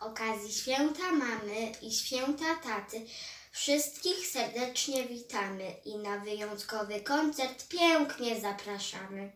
okazji święta mamy i święta taty wszystkich serdecznie witamy i na wyjątkowy koncert pięknie zapraszamy.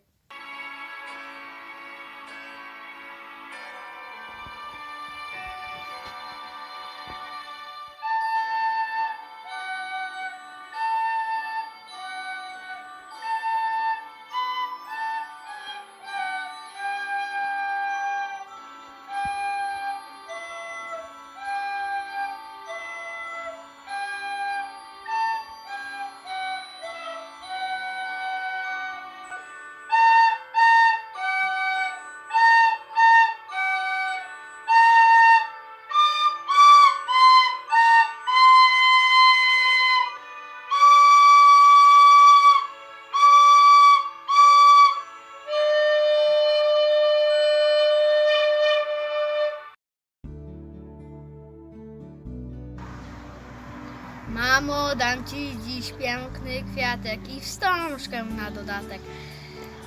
Mamo, dam ci dziś piękny kwiatek i wstążkę na dodatek.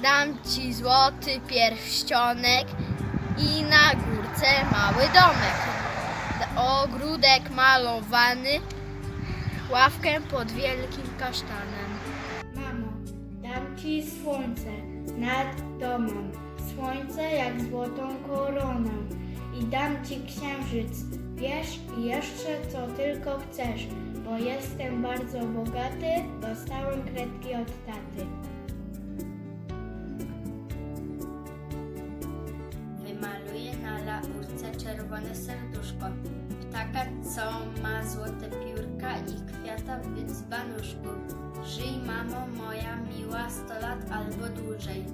Dam ci złoty pierścionek i na górce mały domek. Ogródek malowany, ławkę pod wielkim kasztanem. Mamo, dam ci słońce nad domem, słońce jak złotą koroną i dam ci księżyc, wiesz i jeszcze co tylko chcesz, bo jestem bardzo bogaty, dostałem kredki od taty. Wymaluję na laurce czerwone serduszko. Ptaka, co ma złote piórka i kwiata w dzbanuszku. Żyj, mamo moja miła, sto lat albo dłużej.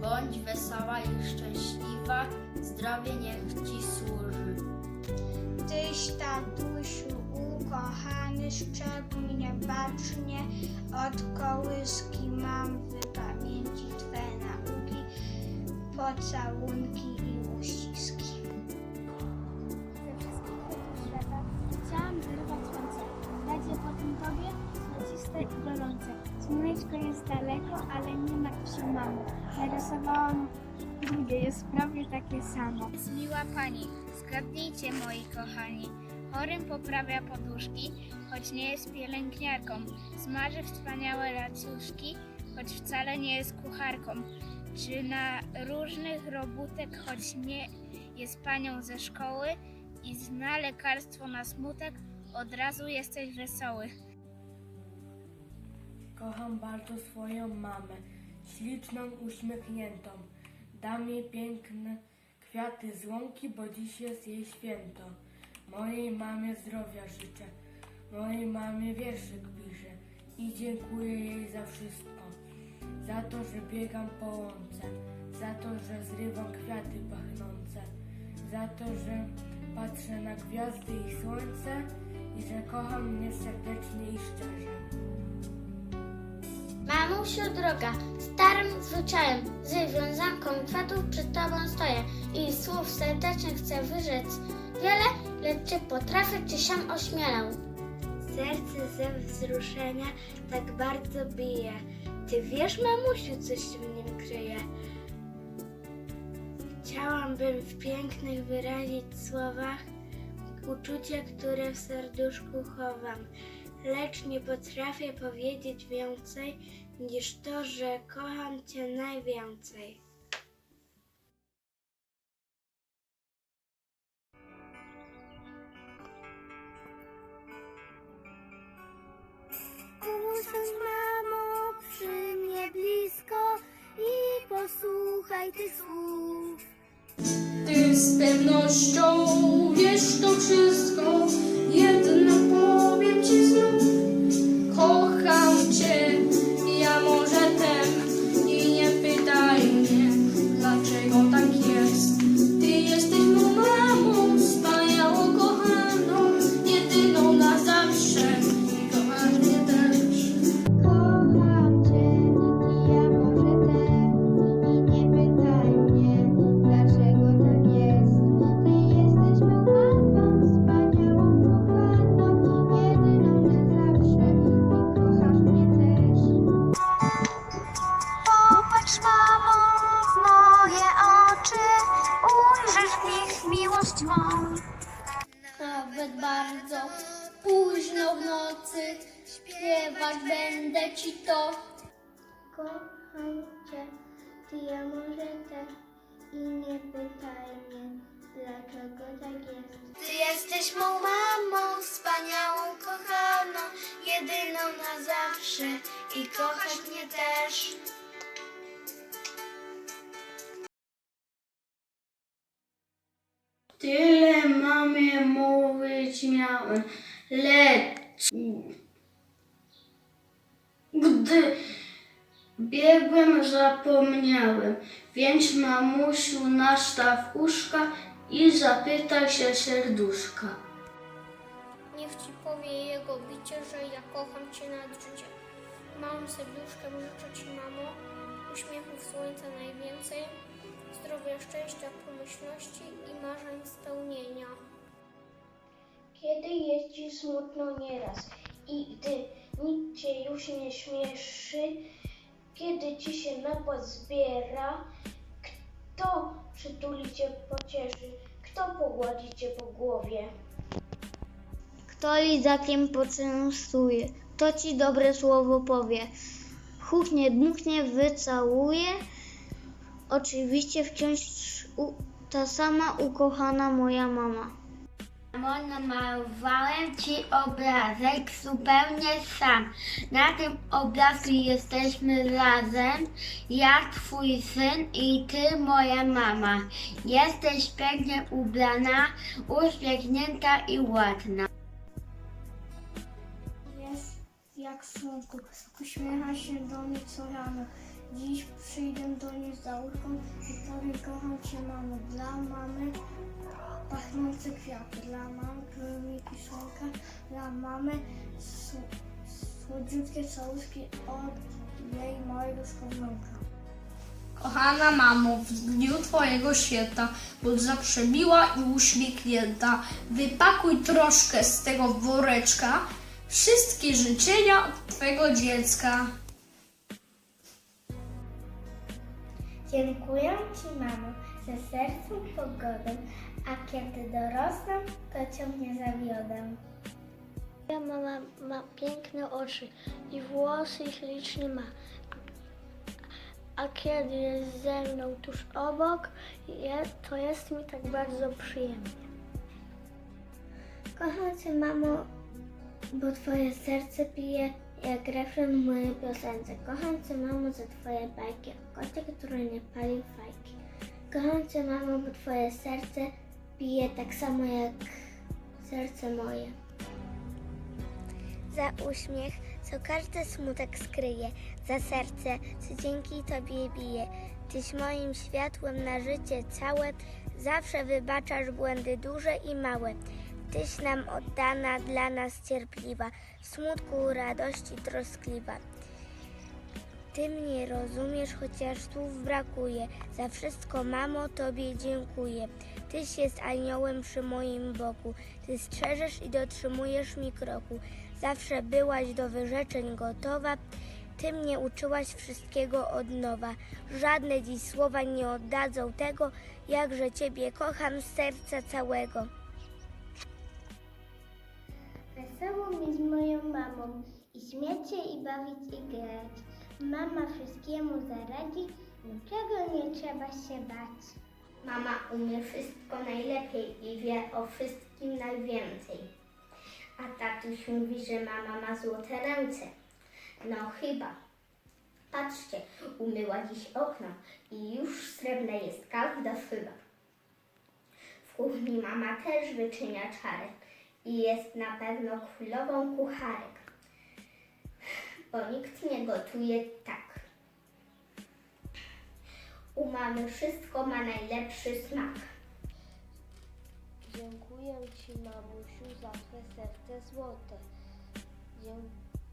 Bądź wesoła i szczęśliwa, zdrowie służy. Tatusiu, ukochany, szczególnie bacznie od kołyski mam w pamięci Twe nauki, pocałunki i uściski. Chciałam wyrwać słońce, dać potem tobie, złociste i gorące. Słoneczko jest daleko, ale nie martw się mamo. Narysowałam drugie, jest prawie takie samo. Miła pani, zgadnijcie moi kochani. Chorym poprawia poduszki, choć nie jest pielęgniarką. Smaży wspaniałe racuszki, choć wcale nie jest kucharką. Czy na różnych robótek, choć nie jest panią ze szkoły i zna lekarstwo na smutek, od razu jesteś wesoły. Kocham bardzo swoją mamę, śliczną, uśmiechniętą. Dam jej piękne kwiaty z łąki, bo dziś jest jej święto. Mojej mamie zdrowia życzę, mojej mamie wierszyk piszę i dziękuję jej za wszystko. Za to, że biegam po łące, za to, że zrywam kwiaty pachnące, za to, że patrzę na gwiazdy i słońce i że kocham mnie serdecznie i szczerze. Mamusiu droga, starym zwyczajem, z wiązanką kwiatów przed tobą stoję i słów serdecznie chcę wyrzec wiele, lecz czy potrafię, czy się ośmielę? Serce ze wzruszenia tak bardzo bije. Ty wiesz, mamusiu, coś w nim kryje. Chciałabym w pięknych wyrazić słowach uczucie, które w serduszku chowam, lecz nie potrafię powiedzieć więcej niż to, że kocham Cię najwięcej. Usiądź mamo przy mnie blisko i posłuchaj tych słów. Ty z pewnością wiesz to wszystko, będę ci to. Kocham cię, ty ja może też i nie pytaj mnie, dlaczego tak jest. Ty jesteś mą mamą, wspaniałą, kochaną, jedyną na zawsze i kochasz mnie też. Tyle mamie mówić miałem, lecz gdy biegłem zapomniałem, więc mamusiu nastaw uszka i zapytaj się serduszka. Niech ci powie jego bicie, że ja kocham cię nad życie. Małym serduszkiem życzę ci, mamo, uśmiechów słońca najwięcej, zdrowia, szczęścia, pomyślności i marzeń spełnienia. Kiedy jest ci smutno nieraz i gdy nikt cię już nie śmieszy, kiedy ci się napłat zbiera, kto przytuli cię pocieszy, kto pogładzi cię po głowie? Kto lizakiem poczęstuje, kto ci dobre słowo powie, chuchnie, dmuchnie, wycałuje. Oczywiście wciąż ta sama ukochana moja mama. Mamo, namalowałem ci obrazek zupełnie sam. Na tym obrazku jesteśmy razem, ja twój syn i ty moja mama. Jesteś pięknie ubrana, uśmiechnięta i ładna. Jest jak słonko, uśmiecha się do mnie co rano. Dziś przyjdę do niej za łódką i powiem kocham cię mamo. Dla mamy pachnące kwiaty, dla mamy promiki słonka, dla mamy sł- słodziutkie całuski od jej małego skowronka. Kochana mamo, w dniu Twojego święta bądź zawsze miła i uśmiechnięta. Wypakuj troszkę z tego woreczka wszystkie życzenia od Twojego dziecka. Dziękuję Ci, mamo, za sercem pogodę, a kiedy dorosnę, to Cię nie zawiodę. Moja mama ma piękne oczy i włosy ślicznie ma. A kiedy jest ze mną tuż obok, to jest mi tak bardzo przyjemnie. Kocham Cię, mamo, bo Twoje serce pije jak refren w mojej piosence. Kocham Cię, mamo, za Twoje bajki o kocie, który nie palił fajki. Kocham Cię, mamo, bo Twoje serce bije tak samo jak serce moje. Za uśmiech, co każdy smutek skryje, za serce, co dzięki Tobie bije. Tyś moim światłem na życie całe, zawsze wybaczasz błędy duże i małe. Tyś nam oddana, dla nas cierpliwa, w smutku, radości troskliwa. Ty mnie rozumiesz, chociaż słów brakuje. Za wszystko, mamo, Tobie dziękuję. Tyś jest aniołem przy moim boku. Ty strzeżesz i dotrzymujesz mi kroku. Zawsze byłaś do wyrzeczeń gotowa. Ty mnie uczyłaś wszystkiego od nowa. Żadne dziś słowa nie oddadzą tego, jakże Ciebie kocham z serca całego. Wesoło mi z moją mamą i śmiać się i bawić i grać. Mama wszystkiemu zaradzi, niczego nie trzeba się bać. Mama umie wszystko najlepiej i wie o wszystkim najwięcej. A tatuś mówi, że mama ma złote ręce. No chyba. Patrzcie, umyła dziś okno i już srebrna jest każda szyba. W kuchni mama też wyczynia czary i jest na pewno królową kucharek. Bo nikt nie gotuje tak. U mamy wszystko ma najlepszy smak. Dziękuję Ci, mamusiu, za Twe serce złote.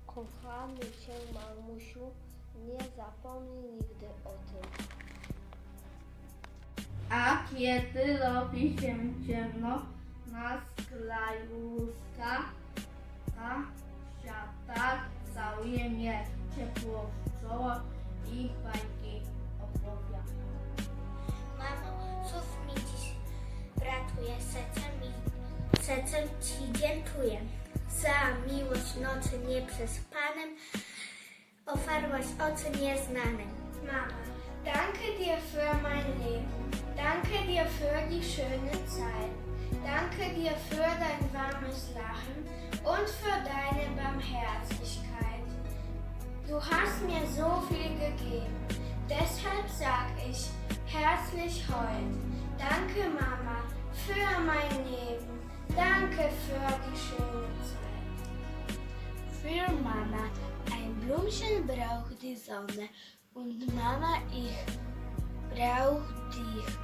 Kochamy Cię, mamusiu, nie zapomnij nigdy o tym. A kiedy robi się ciemno na skraju łóżka, a świata całuje mnie ciepło w czoło i bajki opowiada. Mamo, słów mi dziś brakuje, serce mi, sercem Ci dziękuję za miłość nocy nieprzespanym, ofarłaś oczy nieznanym. Mama, danke dir für mein Leben. Danke dir für die schöne Zeit. Danke dir für dein warmes Lachen und für deine Barmherzigkeit. Du hast mir so viel gegeben. Deshalb sag ich herzlich heut. Danke, Mama, für mein Leben. Danke für die schöne Zeit. Für Mama, ein Blümchen braucht die Sonne und Mama, ich brauch dich.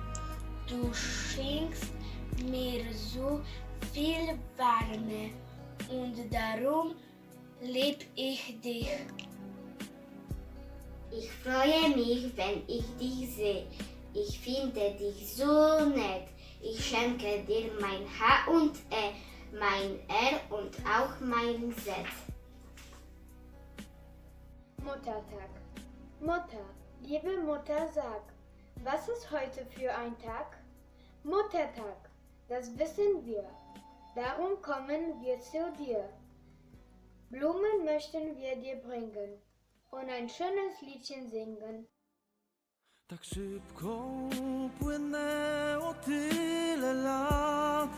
Du schenkst mir so viel Wärme und darum lieb ich dich. Ich freue mich, wenn ich dich sehe. Ich finde dich so nett. Ich schenke dir mein H und E, mein R und auch mein Z. Muttertag. Mutter, liebe Mutter, sag, was ist heute für ein Tag? Muttertag, das wissen wir. Darum kommen wir zu dir. Blumen möchten wir dir bringen und ein schönes Liedchen singen. Tak szybko płynęło tyle lat.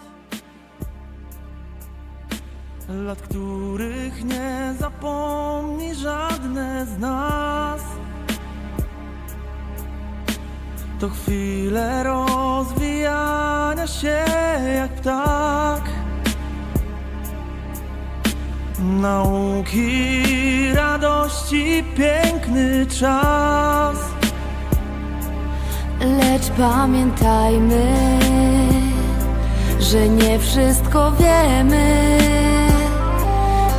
Lat, których nie zapomni żadne z nas. To chwile rozwijania się jak ptak Nauki, radości, piękny czas Lecz pamiętajmy, że nie wszystko wiemy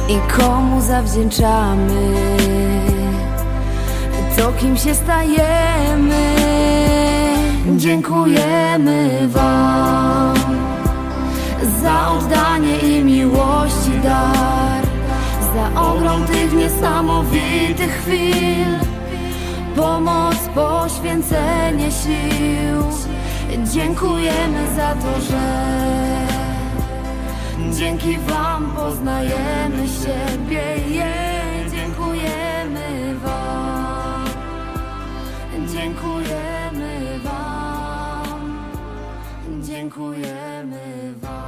i komu zawdzięczamy to, kim się stajemy. Dziękujemy Wam za oddanie i miłości dar, za ogrom tych niesamowitych chwil. Pomoc, poświęcenie sił. Dziękujemy za to, że Dzięki Wam poznajemy siebie. Yeah, Dziękujemy Wam. Dziękujemy Wam. Dziękujemy Wam.